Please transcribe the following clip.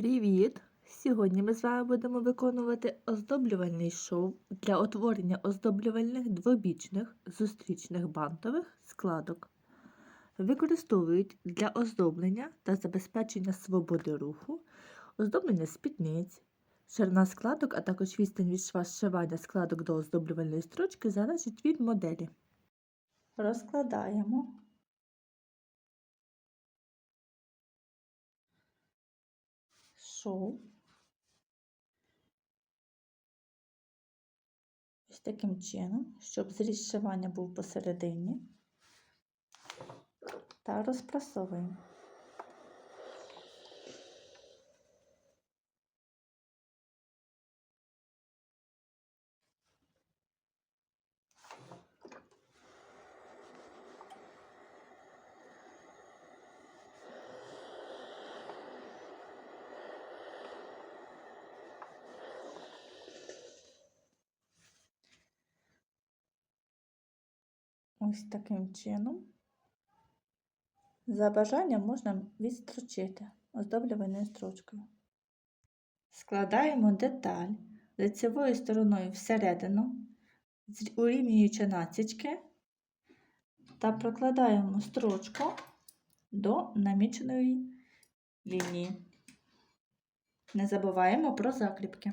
Привіт! Сьогодні ми з вами будемо виконувати оздоблювальний шов для утворення оздоблювальних двобічних зустрічних бантових складок. Використовують для оздоблення та забезпечення свободи руху, оздоблення спідниць, ширина складок, а також відстань від шва зшивання складок до оздоблювальної строчки залежить від моделі. Розкладаємо. Шов. Ось таким чином, щоб зріз був посередині. Та розпрасовуємо. Ось таким чином. За бажанням можна відстрочити оздоблювальною строчкою. Складаємо деталь лицевою стороною всередину, урівнюючи насічки, та прокладаємо строчку до наміченої лінії. Не забуваємо про закріпки.